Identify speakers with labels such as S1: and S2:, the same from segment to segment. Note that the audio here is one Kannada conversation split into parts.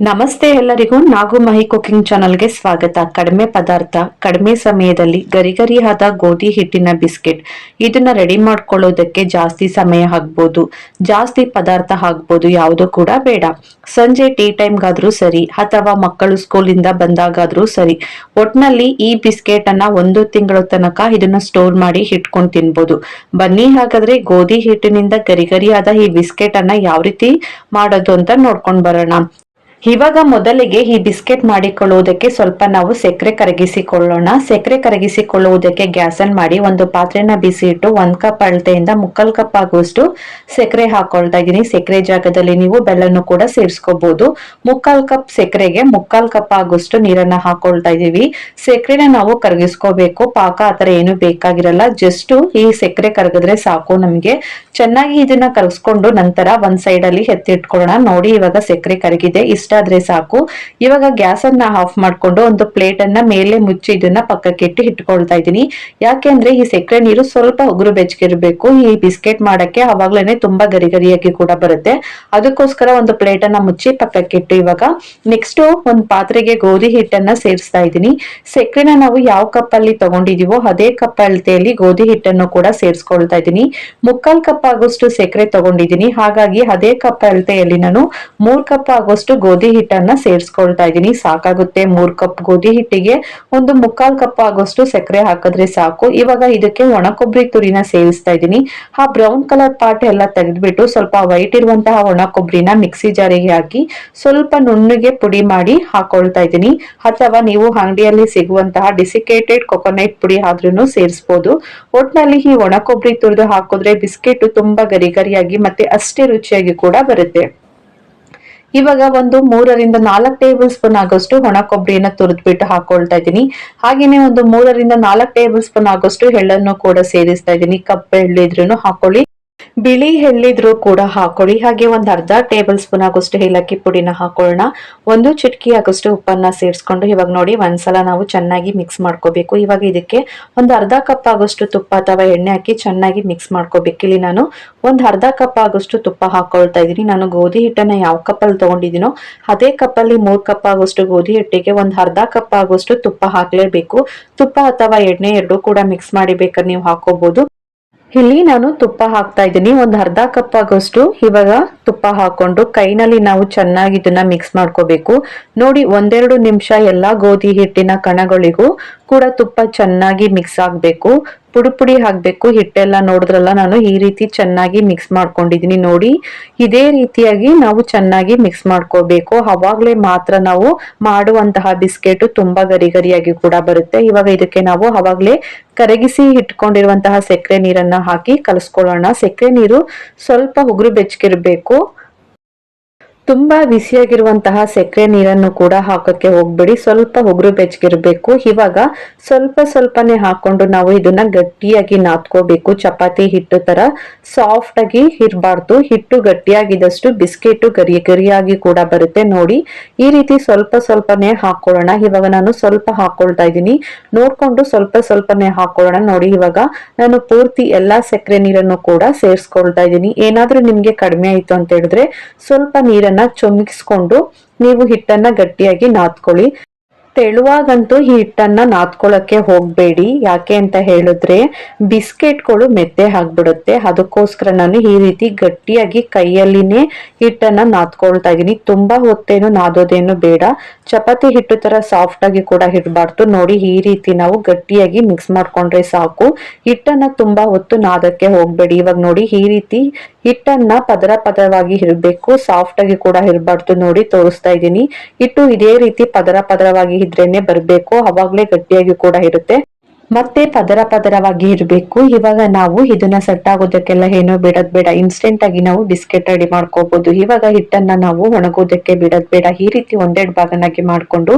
S1: ನಮಸ್ತೆ ಎಲ್ಲರಿಗೂ ನಾಗುಮಹಿ ಕುಕಿಂಗ್ ಚಾನಲ್ಗೆ ಸ್ವಾಗತ. ಕಡಿಮೆ ಪದಾರ್ಥ, ಕಡಿಮೆ ಸಮಯದಲ್ಲಿ ಗರಿಗರಿಯಾದ ಗೋಧಿ ಹಿಟ್ಟಿನ ಬಿಸ್ಕೆಟ್. ಇದನ್ನ ರೆಡಿ ಮಾಡ್ಕೊಳ್ಳೋದಕ್ಕೆ ಜಾಸ್ತಿ ಸಮಯ ಹಾಕ್ಬೋದು ಜಾಸ್ತಿ ಪದಾರ್ಥ ಹಾಕ್ಬೋದು ಯಾವುದು ಕೂಡ ಬೇಡ. ಸಂಜೆ ಟೀ ಟೈಮ್ಗಾದ್ರೂ ಸರಿ ಅಥವಾ ಮಕ್ಕಳು ಸ್ಕೂಲಿಂದ ಬಂದಾಗಾದ್ರೂ ಸರಿ ಒಟ್ನಲ್ಲಿ ಈ ಬಿಸ್ಕೆಟ್ ಅನ್ನ ಒಂದು ತಿಂಗಳ ತನಕ ಇದನ್ನ ಸ್ಟೋರ್ ಮಾಡಿ ಇಟ್ಕೊಂಡು ತಿನ್ಬೋದು. ಬನ್ನಿ ಹಾಗಾದ್ರೆ ಗೋಧಿ ಹಿಟ್ಟಿನಿಂದ ಗರಿಗರಿಯಾದ ಈ ಬಿಸ್ಕೆಟ್ ಅನ್ನ ಯಾವ ರೀತಿ ಮಾಡೋದು ಅಂತ ನೋಡ್ಕೊಂಡ್ ಬರೋಣ. ಇವಾಗ ಮೊದಲಿಗೆ ಈ ಬಿಸ್ಕೆಟ್ ಮಾಡಿಕೊಳ್ಳುವುದಕ್ಕೆ ಸ್ವಲ್ಪ ನಾವು ಸಕ್ಕರೆ ಕರಗಿಸಿಕೊಳ್ಳೋಣ. ಸಕ್ಕರೆ ಕರಗಿಸಿಕೊಳ್ಳುವುದಕ್ಕೆ ಗ್ಯಾಸ್ ಅನ್ ಮಾಡಿ ಒಂದು ಪಾತ್ರೆನ ಬಿಸಿ ಇಟ್ಟು ಒಂದ್ ಕಪ್ ಅಳತೆಯಿಂದ ಮುಕ್ಕಾಲ್ ಕಪ್ ಆಗುವಷ್ಟು ಸಕ್ಕರೆ ಹಾಕೊಳ್ತಾ ಇದ್ದೀನಿ. ಸಕ್ಕರೆ ಜಾಗದಲ್ಲಿ ನೀವು ಬೆಲ್ಲನ್ನು ಕೂಡ ಸೇರಿಸ್ಕೋಬಹುದು ಮುಕ್ಕಾಲ್ ಕಪ್ ಸಕ್ಕರೆಗೆ ಮುಕ್ಕಾಲ್ ಕಪ್ ಆಗುವಷ್ಟು ನೀರನ್ನ ಹಾಕೊಳ್ತಾ ಇದೀವಿ ಸಕ್ಕರೆನ ನಾವು ಕರಗಿಸ್ಕೋಬೇಕು. ಪಾಕ ಆತರ ಏನು ಬೇಕಾಗಿರಲ್ಲ. ಜಸ್ಟ್ ಈ ಸಕ್ಕರೆ ಕರಗಿದ್ರೆ ಸಾಕು ನಮ್ಗೆ. ಚೆನ್ನಾಗಿ ಇದನ್ನ ಕರಗಿಸ್ಕೊಂಡು ನಂತರ ಒಂದ್ ಸೈಡ್ ಅಲ್ಲಿ ಎತ್ತಿಟ್ಕೊಳ್ಳೋಣ. ನೋಡಿ ಇವಾಗ ಸಕ್ಕರೆ ಕರಗಿದೆ. ಆದ್ರೆ ಸಾಕು. ಇವಾಗ ಗ್ಯಾಸ್ ಅನ್ನ ಆಫ್ ಮಾಡ್ಕೊಂಡು ಒಂದು ಪ್ಲೇಟನ್ನ ಮೇಲೆ ಮುಚ್ಚಿ ಇದನ್ನ ಪಕ್ಕಕ್ಕೆ ಇಟ್ಟು ಇಟ್ಕೊಳ್ತಾ ಇದ್ದೀನಿ. ಯಾಕೆಂದ್ರೆ ಈ ಸಕ್ಕರೆ ನೀರು ಸ್ವಲ್ಪ ಉಗುರು ಬೆಚ್ಚಗಿರ್ಬೇಕು. ಈ ಬಿಸ್ಕೆಟ್ ಮಾಡಕ್ಕೆ ಅವಾಗ್ಲೇನೆ ತುಂಬಾ ಗರಿ ಗರಿಯಾಗಿ ಕೂಡ ಬರುತ್ತೆ. ಅದಕ್ಕೋಸ್ಕರ ಒಂದು ಪ್ಲೇಟ್ ಅನ್ನ ಮುಚ್ಚಿ ಪಕ್ಕಕ್ಕೆ ಇಟ್ಟು ಇವಾಗ ನೆಕ್ಸ್ಟ್ ಒಂದ್ ಪಾತ್ರೆಗೆ ಗೋಧಿ ಹಿಟ್ಟನ್ನ ಸೇರಿಸ್ತಾ ಇದ್ದೀನಿ. ಸಕ್ಕರೆನ ನಾವು ಯಾವ ಕಪ್ ಅಲ್ಲಿ ತಗೊಂಡಿದೀವೋ ಅದೇ ಕಪ್ ಅಳತೆಯಲ್ಲಿ ಗೋಧಿ ಹಿಟ್ಟನ್ನು ಕೂಡ ಸೇರಿಸ್ಕೊಳ್ತಾ ಇದ್ದೀನಿ. ಮುಕ್ಕಾಲ್ ಕಪ್ ಆಗೋಷ್ಟು ಸಕ್ಕರೆ ತಗೊಂಡಿದ್ದೀನಿ. ಹಾಗಾಗಿ ಅದೇ ಕಪ್ ಅಳತೆಯಲ್ಲಿ ನಾನು ಮೂರ್ ಕಪ್ ಆಗೋಷ್ಟು ಗೋಧಿ ಹಿಟ್ಟನ್ನ ಸೇರಿಸ್ಕೊಳ್ತಾ ಇದ್ದೀನಿ. ಸಾಕಾಗುತ್ತೆ. ಮೂರ್ ಕಪ್ ಗೋಧಿ ಹಿಟ್ಟಿಗೆ ಒಂದು ಮುಕ್ಕಾಲ್ ಕಪ್ ಆಗೋಷ್ಟು ಸಕ್ಕರೆ ಹಾಕಿದ್ರೆ ಸಾಕು. ಇವಾಗ ಇದಕ್ಕೆ ಒಣ ಕೊಬ್ಬರಿ ತುರಿನ ಸೇರಿಸ್ತಾ ಇದ್ದೀನಿ. ಆ ಬ್ರೌನ್ ಕಲರ್ ಪಾರ್ಟ್ ಎಲ್ಲ ತೆಗೆದ್ಬಿಟ್ಟು ಸ್ವಲ್ಪ ವೈಟ್ ಇರುವಂತಹ ಒಣ ಕೊಬ್ಬರಿನ ಮಿಕ್ಸಿ ಜಾರಿಗೆ ಹಾಕಿ ಸ್ವಲ್ಪ ನುಣ್ಣಗೆ ಪುಡಿ ಮಾಡಿ ಹಾಕೊಳ್ತಾ ಇದ್ದೀನಿ. ಅಥವಾ ನೀವು ಅಂಗಡಿಯಲ್ಲಿ ಸಿಗುವಂತಹ ಡಿಸಿಕೇಟೆಡ್ ಕೊಕೊನಟ್ ಪುಡಿ ಆದ್ರೂ ಸೇರಿಸಬಹುದು ಒಟ್ನಲ್ಲಿ ಈ ಒಣ ಕೊಬ್ಬರಿ ತುರಿದು ಹಾಕಿದ್ರೆ ಬಿಸ್ಕೆಟ್ ತುಂಬಾ ಗರಿ ಗರಿಯಾಗಿ ಮತ್ತೆ ಅಷ್ಟೇ ರುಚಿಯಾಗಿ ಕೂಡ ಬರುತ್ತೆ. ಇವಾಗ ಒಂದು ಮೂರರಿಂದ ನಾಲ್ಕು ಟೇಬಲ್ ಸ್ಪೂನ್ ಆಗೋಷ್ಟು ಒಣ ಕೊಬ್ಬರಿಯನ್ನ ತುರಿದ್ಬಿಟ್ಟು ಹಾಕೊಳ್ತಾ ಇದ್ದೀನಿ. ಹಾಗೇನೆ ಒಂದು ಮೂರರಿಂದ ನಾಲ್ಕು ಟೇಬಲ್ ಸ್ಪೂನ್ ಆಗೋಷ್ಟು ಎಳ್ಳನ್ನು ಕೂಡ ಸೇರಿಸ್ತಾ ಇದ್ದೀನಿ. ಕಪ್ಪು ಎಳ್ಳಿದ್ರೂ ಹಾಕೊಳ್ಳಿ. ಬಿಳಿ ಎಳ್ಳಿದ್ರು ಕೂಡ ಹಾಕೊಳ್ಳಿ. ಹಾಗೆ ಒಂದ್ ಅರ್ಧ ಟೇಬಲ್ ಸ್ಪೂನ್ ಆಗೋಷ್ಟು ಏಲಕ್ಕಿ ಪುಡಿನ ಹಾಕೊಳ್ಳೋಣ. ಒಂದು ಚಿಟಕಿ ಆಗೋಷ್ಟು ಉಪ್ಪನ್ನ ಸೇರಿಸ್ಕೊಂಡು ಇವಾಗ ನೋಡಿ ಒಂದ್ಸಲ ನಾವು ಚೆನ್ನಾಗಿ ಮಿಕ್ಸ್ ಮಾಡ್ಕೋಬೇಕು. ಇವಾಗ ಇದಕ್ಕೆ ಒಂದು ಅರ್ಧ ಕಪ್ ಆಗೋಷ್ಟು ತುಪ್ಪ ಅಥವಾ ಎಣ್ಣೆ ಹಾಕಿ ಚೆನ್ನಾಗಿ ಮಿಕ್ಸ್ ಮಾಡ್ಕೋಬೇಕು. ಇಲ್ಲಿ ನಾನು ಒಂದ್ ಅರ್ಧ ಕಪ್ ಆಗೋಷ್ಟು ತುಪ್ಪ ಹಾಕೊಳ್ತಾ ಇದ್ದೀನಿ. ನಾನು ಗೋಧಿ ಹಿಟ್ಟನ್ನ ಯಾವ ಕಪ್ಪಲ್ಲಿ ತಗೊಂಡಿದ್ದೀನೋ ಅದೇ ಕಪ್ಪಲ್ಲಿ ಮೂರ್ ಕಪ್ ಆಗೋಷ್ಟು ಗೋಧಿ ಹಿಟ್ಟಿಗೆ ಒಂದ್ ಅರ್ಧ ಕಪ್ ಆಗೋಷ್ಟು ತುಪ್ಪ ಹಾಕ್ಲೇಬೇಕು. ತುಪ್ಪ ಅಥವಾ ಎಣ್ಣೆ ಎರಡೂ ಕೂಡ ಮಿಕ್ಸ್ ಮಾಡಿ ಬೇಕಾದ್ರೆ ನೀವು ಹಾಕೋಬಹುದು ಇಲ್ಲಿ ನಾನು ತುಪ್ಪ ಹಾಕ್ತಾ ಇದ್ದೀನಿ. ಒಂದು ಅರ್ಧ ಕಪ್ ಆಗೋಷ್ಟು ಇವಾಗ ತುಪ್ಪ ಹಾಕೊಂಡು ಕೈನಲ್ಲಿ ನಾವು ಚೆನ್ನಾಗಿ ಇದನ್ನ ಮಿಕ್ಸ್ ಮಾಡ್ಕೋಬೇಕು. ನೋಡಿ ಒಂದೆರಡು ನಿಮಿಷ ಎಲ್ಲಾ ಗೋಧಿ ಹಿಟ್ಟಿನ ಕಣಗಳಿಗೂ ಕೂಡ ತುಪ್ಪ ಚೆನ್ನಾಗಿ ಮಿಕ್ಸ್ ಆಗಬೇಕು. ಪುಡಿ ಪುಡಿ ಹಾಕಬೇಕು. ಹಿಟ್ಟೆಲ್ಲ ನೋಡಿದ್ರಲ್ಲ ನಾನು ಈ ರೀತಿ ಚೆನ್ನಾಗಿ ಮಿಕ್ಸ್ ಮಾಡ್ಕೊಂಡಿದೀನಿ ನೋಡಿ. ಇದೇ ರೀತಿಯಾಗಿ ನಾವು ಚೆನ್ನಾಗಿ ಮಿಕ್ಸ್ ಮಾಡ್ಕೋಬೇಕು. ಅವಾಗಲೇ ಮಾತ್ರ ನಾವು ಮಾಡುವಂತಹ ಬಿಸ್ಕೆಟ್ ತುಂಬಾ ಗರಿ ಗರಿಯಾಗಿ ಕೂಡ ಬರುತ್ತೆ. ಇವಾಗ ಇದಕ್ಕೆ ನಾವು ಅವಾಗಲೇ ಕರಗಿಸಿ ಇಟ್ಕೊಂಡಿರುವಂತಹ ಸಕ್ಕರೆ ನೀರನ್ನ ಹಾಕಿ ಕಲಸ್ಕೊಳ್ಳೋಣ. ಸಕ್ಕರೆ ನೀರು ಸ್ವಲ್ಪ ಉಗುರು ಬೆಚ್ಚಗಿರ್ಬೇಕು. ತುಂಬಾ ಬಿಸಿಯಾಗಿರುವಂತಹ ಸಕ್ಕರೆ ನೀರನ್ನು ಕೂಡ ಹಾಕಕ್ಕೆ ಹೋಗ್ಬೇಡಿ. ಸ್ವಲ್ಪ ಉಗುರು ಬೆಚ್ಚಗಿರ್ಬೇಕು ಇವಾಗ ಸ್ವಲ್ಪ ಸ್ವಲ್ಪನೇ ಹಾಕೊಂಡು ನಾವು ಇದನ್ನ ಗಟ್ಟಿಯಾಗಿ ನಾದ್ಕೋಬೇಕು. ಚಪಾತಿ ಹಿಟ್ಟು ತರ ಸಾಫ್ಟ್ ಆಗಿ ಇರಬಾರ್ದು. ಹಿಟ್ಟು ಗಟ್ಟಿಯಾಗಿದ್ದಷ್ಟು ಬಿಸ್ಕೆಟ್ ಗರಿ ಗರಿಯಾಗಿ ಕೂಡ ಬರುತ್ತೆ. ನೋಡಿ, ಈ ರೀತಿ ಸ್ವಲ್ಪ ಸ್ವಲ್ಪನೇ ಹಾಕೊಳ್ಳೋಣ. ಇವಾಗ ನಾನು ಸ್ವಲ್ಪ ಹಾಕೊಳ್ತಾ ಇದ್ದೀನಿ. ನೋಡ್ಕೊಂಡು ಸ್ವಲ್ಪ ಸ್ವಲ್ಪನೇ ಹಾಕೊಳ್ಳೋಣ. ನೋಡಿ, ಇವಾಗ ನಾನು ಪೂರ್ತಿ ಎಲ್ಲಾ ಸಕ್ಕರೆ ನೀರನ್ನು ಕೂಡ ಸೇರಿಸ್ಕೊಳ್ತಾ ಇದ್ದೀನಿ. ಏನಾದ್ರೂ ನಿಮ್ಗೆ ಕಡಿಮೆ ಆಯ್ತು ಅಂತ ಹೇಳಿದ್ರೆ ಸ್ವಲ್ಪ ನೀರನ್ನ ಚುಮ್ಮಿಸ್ಕೊಂಡು ನೀವು ಹಿಟ್ಟನ್ನ ಗಟ್ಟಿಯಾಗಿ ನಾದ್ಕೊಳ್ಳಿ. ತೆಳುವಾಗಂತೂ ಈ ಹಿಟ್ಟನ್ನ ನಾದ್ಕೊಳ್ಳಕ್ಕೆ ಹೋಗ್ಬೇಡಿ. ಯಾಕೆ ಅಂತ ಹೇಳಿದ್ರೆ ಬಿಸ್ಕೆಟ್ಗಳು ಮೆತ್ತೆ ಆಗ್ಬಿಡುತ್ತೆ. ಅದಕ್ಕೋಸ್ಕರ ನಾನು ಈ ರೀತಿ ಗಟ್ಟಿಯಾಗಿ ಕೈಯಲ್ಲಿನೇ ಹಿಟ್ಟನ್ನ ನಾದ್ಕೊಳ್ತಾ ಇದೀನಿ ತುಂಬಾ ಹೊತ್ತೇನು ನಾದೋದೇನು ಬೇಡ. ಚಪಾತಿ ಹಿಟ್ಟು ತರ ಸಾಫ್ಟ್ ಆಗಿ ಕೂಡ ಇರಬಾರ್ದು. ನೋಡಿ, ಈ ರೀತಿ ನಾವು ಗಟ್ಟಿಯಾಗಿ ಮಿಕ್ಸ್ ಮಾಡ್ಕೊಂಡ್ರೆ ಸಾಕು. ಹಿಟ್ಟನ್ನ ತುಂಬಾ ಹೊತ್ತು ನಾದಕ್ಕೆ ಹೋಗ್ಬೇಡಿ. ಇವಾಗ ನೋಡಿ, ಈ ರೀತಿ ಹಿಟ್ಟನ್ನ ಪದರ ಪದರವಾಗಿ ಇರಬೇಕು ಸಾಫ್ಟ್ ಆಗಿ ಕೂಡ ಇರಬಾರ್ದು ನೋಡಿ ತೋರಿಸ್ತಾ ಇದ್ದೀನಿ. ಹಿಟ್ಟು ಇದೇ ರೀತಿ ಪದರ ಪದರವಾಗಿ ಇದ್ರೇನೆ ಬರ್ಬೇಕು, ಅವಾಗ್ಲೇ ಗಟ್ಟಿಯಾಗಿ ಕೂಡ ಇರುತ್ತೆ. ಮತ್ತೆ ಪದರ ಪದರವಾಗಿ ಇರಬೇಕು. ಇವಾಗ ನಾವು ಇದನ್ನ ಸೆಟ್ ಆಗೋದಕ್ಕೆಲ್ಲ ಏನೋ ಬಿಡದ್ ಬೇಡ. ಇನ್ಸ್ಟೆಂಟ್ ಆಗಿ ನಾವು ಬಿಸ್ಕೆಟ್ ರೆಡಿ ಮಾಡ್ಕೋಬಹುದು ಇವಾಗ ಹಿಟ್ಟನ್ನ ನಾವು ಒಣಗೋದಕ್ಕೆ ಬಿಡದ್ ಬೇಡ. ಈ ರೀತಿ ಒಂದೆರಡು ಭಾಗನಾಗಿ ಮಾಡ್ಕೊಂಡು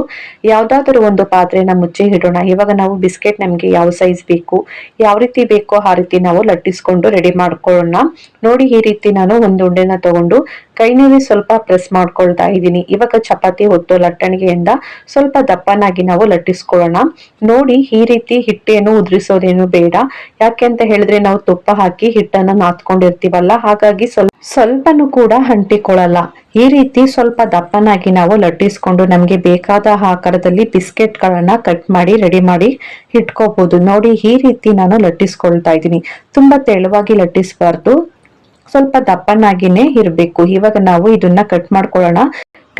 S1: ಯಾವ್ದಾದ್ರು ಒಂದು ಪಾತ್ರೆನ ಮುಚ್ಚಿ ಇಡೋಣ. ಇವಾಗ ನಾವು ಬಿಸ್ಕೆಟ್ ನಮ್ಗೆ ಯಾವ ಸೈಜ್ ಬೇಕು, ಯಾವ ರೀತಿ ಬೇಕೋ ಆ ರೀತಿ ನಾವು ಲಟ್ಟಿಸ್ಕೊಂಡು ರೆಡಿ ಮಾಡ್ಕೊಳ್ಳೋಣ. ನೋಡಿ ಈ ರೀತಿ ನಾನು ಒಂದು ಉಂಡೆನ ತಗೊಂಡು ಕೈನಲ್ಲಿ ಸ್ವಲ್ಪ ಪ್ರೆಸ್ ಮಾಡ್ಕೊಳ್ತಾ ಇದ್ದೀನಿ. ಇವಾಗ ಚಪಾತಿ ಹೊತ್ತು ಲಟ್ಟಣಿಗೆಯಿಂದ ಸ್ವಲ್ಪ ದಪ್ಪನಾಗಿ ನಾವು ಲಟ್ಟಿಸ್ಕೊಳ್ಳೋಣ. ನೋಡಿ ಈ ರೀತಿ ಹಿಟ್ಟೇನು ಉದುರಿಸೋದೇನು ಬೇಡ. ಯಾಕೆ ಅಂತ ಹೇಳಿದ್ರೆ ನಾವು ತುಪ್ಪ ಹಾಕಿ ಹಿಟ್ಟನ್ನ ನಾತ್ಕೊಂಡಿರ್ತೀವಲ್ಲ ಹಾಗಾಗಿ ಸ್ವಲ್ಪ ಸ್ವಲ್ಪನೂ ಕೂಡ ಅಂಟಿಕೊಳ್ಳಲ್ಲ. ಈ ರೀತಿ ಸ್ವಲ್ಪ ದಪ್ಪನಾಗಿ ನಾವು ಲಟ್ಟಿಸ್ಕೊಂಡು ನಮಗೆ ಬೇಕಾದ ಆಕಾರದಲ್ಲಿ ಬಿಸ್ಕೆಟ್ ಗಳನ್ನ ಕಟ್ ಮಾಡಿ, ರೆಡಿ ಮಾಡಿ ಇಟ್ಕೋಬಹುದು ನೋಡಿ ಈ ರೀತಿ ನಾನು ಲಟ್ಟಿಸ್ಕೊಳ್ತಾ ಇದ್ದೀನಿ. ತುಂಬಾ ತೆಳುವಾಗಿ ಲಟ್ಟಿಸಬಾರ್ದು. ಸ್ವಲ್ಪ ದಪ್ಪನಾಗಿನೇ ಇರಬೇಕು. ಇವಾಗ ನಾವು ಇದನ್ನ ಕಟ್ ಮಾಡ್ಕೊಳ್ಳೋಣ.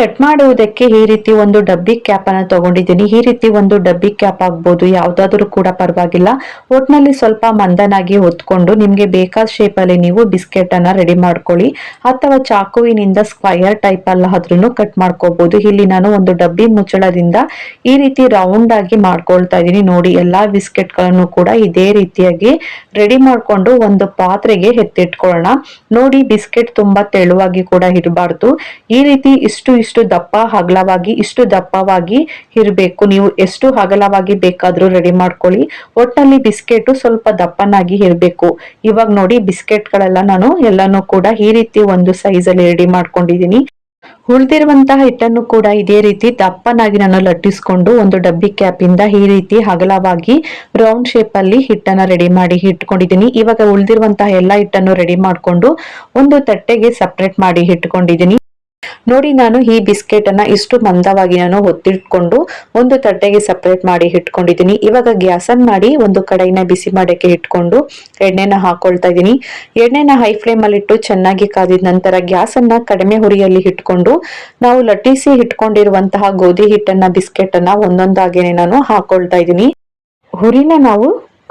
S1: ಕಟ್ ಮಾಡುವುದಕ್ಕೆ ಈ ರೀತಿ ಒಂದು ಡಬ್ಬಿ ಕ್ಯಾಪ್ ಅನ್ನ ತಗೊಂಡಿದ್ದೀನಿ. ಈ ರೀತಿ ಒಂದು ಡಬ್ಬಿ ಕ್ಯಾಪ್ ಆಗ್ಬೋದು, ಯಾವ್ದಾದ್ರು ಕೂಡ ಪರವಾಗಿಲ್ಲ. ಒಟ್ನಲ್ಲಿ ಸ್ವಲ್ಪ ಮಂದನಾಗಿ ಹೊತ್ಕೊಂಡು ನಿಮ್ಗೆ ಬೇಕಾದ ಶೇಪ್ ಅಲ್ಲಿ ನೀವು ಬಿಸ್ಕೆಟ್ ಅನ್ನ ರೆಡಿ ಮಾಡ್ಕೊಳ್ಳಿ. ಅಥವಾ ಚಾಕುವಿನಿಂದ ಸ್ಕ್ವಯರ್ ಟೈಪ್ ಅಲ್ಲಾದ್ರೂ ಕಟ್ ಮಾಡ್ಕೋಬಹುದು ಇಲ್ಲಿ ನಾನು ಒಂದು ಡಬ್ಬಿ ಮುಚ್ಚಳದಿಂದ ಈ ರೀತಿ ರೌಂಡ್ ಆಗಿ ಮಾಡ್ಕೊಳ್ತಾ ಇದೀನಿ ನೋಡಿ, ಎಲ್ಲಾ ಬಿಸ್ಕೆಟ್ಗಳನ್ನು ಕೂಡ ಇದೇ ರೀತಿಯಾಗಿ ರೆಡಿ ಮಾಡ್ಕೊಂಡು ಒಂದು ಪಾತ್ರೆಗೆ ಎತ್ತಿಟ್ಕೊಳ್ಳೋಣ. ನೋಡಿ ಬಿಸ್ಕೆಟ್ ತುಂಬಾ ತೆಳುವಾಗಿ ಕೂಡ ಇರಬಾರ್ದು. ಈ ರೀತಿ ಇಷ್ಟು ದಪ್ಪ ಅಗಲವಾಗಿ ಇಷ್ಟು ದಪ್ಪವಾಗಿ ಇರಬೇಕು. ನೀವು ಎಷ್ಟು ಅಗಲವಾಗಿ ಬೇಕಾದ್ರೂ ರೆಡಿ ಮಾಡ್ಕೊಳ್ಳಿ. ಒಟ್ಟಲ್ಲಿ ಬಿಸ್ಕೆಟ್ ಸ್ವಲ್ಪ ದಪ್ಪನಾಗಿ ಇರಬೇಕು. ಇವಾಗ ನೋಡಿ ಬಿಸ್ಕೆಟ್ ಗಳೆಲ್ಲ ನಾನು ಎಲ್ಲಾನು ಕೂಡ ಈ ರೀತಿ ಒಂದು ಸೈಜ್ ಅಲ್ಲಿ ರೆಡಿ ಮಾಡ್ಕೊಂಡಿದ್ದೀನಿ. ಉಳಿದಿರುವಂತಹ ಹಿಟ್ಟನ್ನು ಕೂಡ ಇದೇ ರೀತಿ ದಪ್ಪನಾಗಿ ನಾನು ಲಟ್ಟಿಸ್ಕೊಂಡು ಒಂದು ಡಬ್ಬಿ ಕ್ಯಾಪ್ ಇಂದ ಈ ರೀತಿ ಅಗಲವಾಗಿ ರೌಂಡ್ ಶೇಪ್ ಅಲ್ಲಿ ಹಿಟ್ಟನ್ನ ರೆಡಿ ಮಾಡಿ ಇಟ್ಕೊಂಡಿದ್ದೀನಿ. ಇವಾಗ ಉಳಿದಿರುವಂತಹ ಎಲ್ಲಾ ಹಿಟ್ಟನ್ನು ರೆಡಿ ಮಾಡ್ಕೊಂಡು ಒಂದು ತಟ್ಟೆಗೆ ಸಪರೇಟ್ ಮಾಡಿ ಇಟ್ಕೊಂಡಿದ್ದೀನಿ. ನೋಡಿ, ನಾನು ಈ ಬಿಸ್ಕೆಟ್ ಅನ್ನ ಇಷ್ಟು ಮಂದವಾಗಿ ನಾನು ಹೊತ್ತಿಟ್ಕೊಂಡು ಒಂದು ತಟ್ಟೆಗೆ ಸಪ್ರೇಟ್ ಮಾಡಿ ಇಟ್ಕೊಂಡಿದ್ದೀನಿ. ಇವಾಗ ಗ್ಯಾಸನ್ ಮಾಡಿ ಒಂದು ಕಡಾಯಿನ ಬಿಸಿ ಮಾಡಕ್ಕೆ ಇಟ್ಕೊಂಡು ಎಣ್ಣೆನ ಹಾಕೊಳ್ತಾ ಇದ್ದೀನಿ. ಎಣ್ಣೆನ ಹೈ ಫ್ಲೇಮ್ ಅಲ್ಲಿ ಇಟ್ಟು ಚೆನ್ನಾಗಿ ಕಾದಿದ ನಂತರ ಗ್ಯಾಸ್ ಕಡಿಮೆ ಹುರಿಯಲ್ಲಿ ಇಟ್ಕೊಂಡು ನಾವು ಲಟ್ಟಿಸಿ ಇಟ್ಕೊಂಡಿರುವಂತಹ ಗೋಧಿ ಹಿಟ್ಟನ್ನ ಬಿಸ್ಕೆಟ್ ಅನ್ನ ಒಂದೊಂದಾಗೇನೆ ನಾನು ಹಾಕೊಳ್ತಾ ಇದ್ದೀನಿ. ಹುರಿನ ನಾವು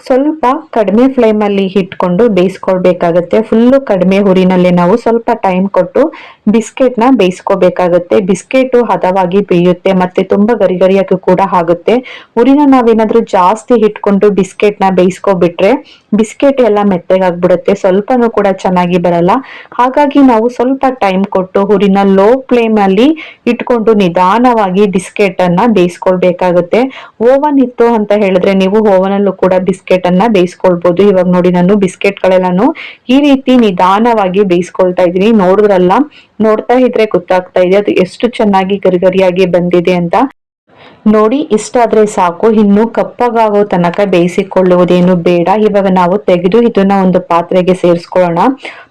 S1: ಸ್ವಲ್ಪ ಕಡಿಮೆ ಫ್ಲೇಮ್ ಅಲ್ಲಿ ಇಟ್ಕೊಂಡು ಬೇಯಿಸ್ಕೊಳ್ಬೇಕಾಗತ್ತೆ. ಫುಲ್ಲು ಕಡಿಮೆ ಹುರಿನಲ್ಲಿ ನಾವು ಸ್ವಲ್ಪ ಟೈಮ್ ಕೊಟ್ಟು ಬಿಸ್ಕೆಟ್ನ ಬೇಯಿಸ್ಕೋಬೇಕಾಗತ್ತೆ. ಬಿಸ್ಕೆಟ್ ಹದವಾಗಿ ಬೇಯುತ್ತೆ ಮತ್ತೆ ತುಂಬಾ ಗರಿ ಗರಿಯಾಗಿ ಕೂಡ ಆಗುತ್ತೆ. ಹುರಿನ ನಾವೇನಾದ್ರೂ ಜಾಸ್ತಿ ಇಟ್ಕೊಂಡು ಬಿಸ್ಕೆಟ್ನ ಬೇಯಿಸ್ಕೊಬಿಟ್ರೆ ಬಿಸ್ಕೆಟ್ ಎಲ್ಲ ಮೆತ್ತಗಾಗ್ಬಿಡುತ್ತೆ. ಸ್ವಲ್ಪನೂ ಕೂಡ ಚೆನ್ನಾಗಿ ಬರಲ್ಲ. ಹಾಗಾಗಿ ನಾವು ಸ್ವಲ್ಪ ಟೈಮ್ ಕೊಟ್ಟು ಹುರಿನ ಲೋ ಫ್ಲೇಮ್ ಅಲ್ಲಿ ಇಟ್ಕೊಂಡು ನಿಧಾನವಾಗಿ ಬಿಸ್ಕೆಟ್ ಅನ್ನ ಬೇಯಿಸ್ಕೊಳ್ಬೇಕಾಗುತ್ತೆ. ಓವನ್ ಇತ್ತು ಅಂತ ಹೇಳಿದ್ರೆ ನೀವು ಓವನಲ್ಲೂ ಕೂಡ ಬಿಸ್ಕೆಟ್ ಅನ್ನ ಬೇಯಿಸ್ಕೊಳ್ಬಹುದು ಇವಾಗ ನೋಡಿ ನಾನು ಬಿಸ್ಕೆಟ್ ಗಳೆಲ್ಲಾನು ಈ ರೀತಿ ನಿಧಾನವಾಗಿ ಬೇಯಿಸ್ಕೊಳ್ತಾ ಇದೀನಿ ನೋಡಿದ್ರಲ್ಲ, ನೋಡ್ತಾ ಇದ್ರೆ ಗೊತ್ತಾಗ್ತಾ ಇದೆ. ಅದು ಎಷ್ಟು ಚೆನ್ನಾಗಿ ಗರಿಗರಿಯಾಗಿ ಬಂದಿದೆ ಅಂತ. ನೋಡಿ, ಇಷ್ಟಾದ್ರೆ ಸಾಕು, ಇನ್ನು ಕಪ್ಪಗಾಗೋ ತನಕ ಬೇಯಿಸಿಕೊಳ್ಳುವುದೇನು ಬೇಡ. ಇವಾಗ ನಾವು ತೆಗೆದು ಇದನ್ನ ಒಂದು ಪಾತ್ರೆಗೆ ಸೇರಿಸ್ಕೊಳ್ಳೋಣ.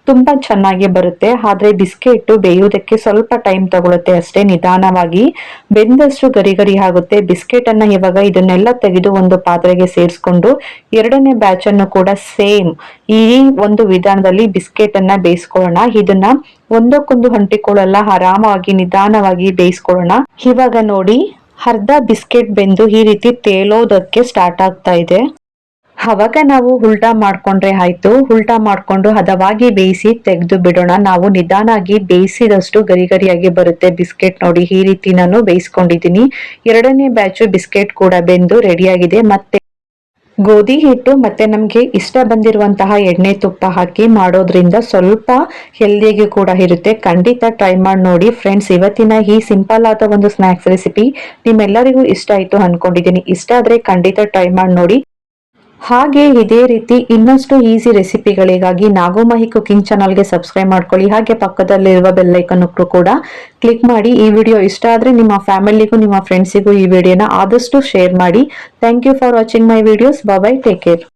S1: ತುಂಬಾ ಚೆನ್ನಾಗಿ ಬರುತ್ತೆ. ಆದ್ರೆ ಬಿಸ್ಕೆಟ್ ಬೇಯುವುದಕ್ಕೆ ಸ್ವಲ್ಪ ಟೈಮ್ ತಗೊಳುತ್ತೆ ಅಷ್ಟೇ, ನಿಧಾನವಾಗಿ. ಬೆಂದಷ್ಟು ಗರಿ ಗರಿ ಆಗುತ್ತೆ. ಬಿಸ್ಕೆಟ್ ಅನ್ನ ಇವಾಗ ಇದನ್ನೆಲ್ಲ ತೆಗೆದು ಒಂದು ಪಾತ್ರೆಗೆ ಸೇರಿಸ್ಕೊಂಡು, ಎರಡನೇ ಬ್ಯಾಚ್ ಅನ್ನು ಕೂಡ ಸೇಮ್ ಈ ಒಂದು ವಿಧಾನದಲ್ಲಿ ಬಿಸ್ಕೆಟ್ ಅನ್ನ ಬೇಯಿಸ್ಕೊಳ್ಳೋಣ. ಇದನ್ನ ಒಂದಕ್ಕೊಂದು ಹೊಂಟಿಕೊಳ್ಳಲ್ಲ ಆರಾಮವಾಗಿ ನಿಧಾನವಾಗಿ ಬೇಯಿಸ್ಕೊಳ್ಳೋಣ. ಇವಾಗ ನೋಡಿ ಅರ್ಧ ಬಿಸ್ಕೆಟ್ ಬೆಂದು ಈ ರೀತಿ ತೇಲೋದಕ್ಕೆ ಸ್ಟಾರ್ಟ್ ಆಗ್ತಾ ಇದೆ. ಅವಾಗ ನಾವು ಉಲ್ಟಾ ಮಾಡ್ಕೊಂಡ್ರೆ ಆಯ್ತು. ಉಲ್ಟಾ ಮಾಡಿಕೊಂಡು ಹದವಾಗಿ ಬೇಯಿಸಿ ತೆಗೆದು ಬಿಡೋಣ. ನಾವು ನಿಧಾನಾಗಿ ಬೇಯಿಸಿದಷ್ಟು ಗರಿ ಗರಿಯಾಗಿ ಬರುತ್ತೆ ಬಿಸ್ಕೆಟ್ ನೋಡಿ. ಈ ರೀತಿ ನಾನು ಬೇಯಿಸ್ಕೊಂಡಿದ್ದೀನಿ. ಎರಡನೇ ಬ್ಯಾಚು ಬಿಸ್ಕೆಟ್ ಕೂಡ ಬೆಂದು ರೆಡಿಯಾಗಿದೆ ಮತ್ತೆ ಗೋಧಿ ಹಿಟ್ಟು ಮತ್ತೆ ನಮಗೆ ಇಷ್ಟ ಬಂದಿರುವಂತಹ ಎಣ್ಣೆ ತುಪ್ಪ ಹಾಕಿ ಮಾಡೋದ್ರಿಂದ ಸ್ವಲ್ಪ ಹೆಲ್ದಿಯಾಗಿ ಕೂಡ ಇರುತ್ತೆ. ಖಂಡಿತ ಟ್ರೈ ಮಾಡಿ ನೋಡಿ ಫ್ರೆಂಡ್ಸ್ ಇವತ್ತಿನ ಈ ಸಿಂಪಲ್ ಆದ ಒಂದು ಸ್ನ್ಯಾಕ್ಸ್ ರೆಸಿಪಿ ನಿಮ್ಮೆಲ್ಲರಿಗೂ ಇಷ್ಟ ಆಯ್ತು ಅನ್ಕೊಂಡಿದ್ದೀನಿ ಇಷ್ಟ ಆದ್ರೆ ಖಂಡಿತ ಟ್ರೈ ಮಾಡಿ ನೋಡಿ. ಹಾಗೆ ಇದೇ ರೀತಿ ಇನ್ನಷ್ಟು ಈಸಿ ರೆಸಿಪಿಗಳಿಗಾಗಿ ನಾಗೋಮಹಿ ಕುಕಿಂಗ್ ಚಾನಲ್ಗೆ ಸಬ್ಸ್ಕ್ರೈಬ್ ಮಾಡ್ಕೊಳ್ಳಿ. ಹಾಗೆ ಪಕ್ಕದಲ್ಲಿರುವ ಬೆಲ್ಲೈಕನ್ ಕೂಡ ಕ್ಲಿಕ್ ಮಾಡಿ ಈ ವಿಡಿಯೋ ಇಷ್ಟ ಆದ್ರೆ ನಿಮ್ಮ ಫ್ಯಾಮಿಲಿಗೂ ನಿಮ್ಮ ಫ್ರೆಂಡ್ಸಿಗೂ ಈ ವಿಡಿಯೋನ ಆದಷ್ಟು ಶೇರ್ ಮಾಡಿ. Thank you for watching my videos bye take care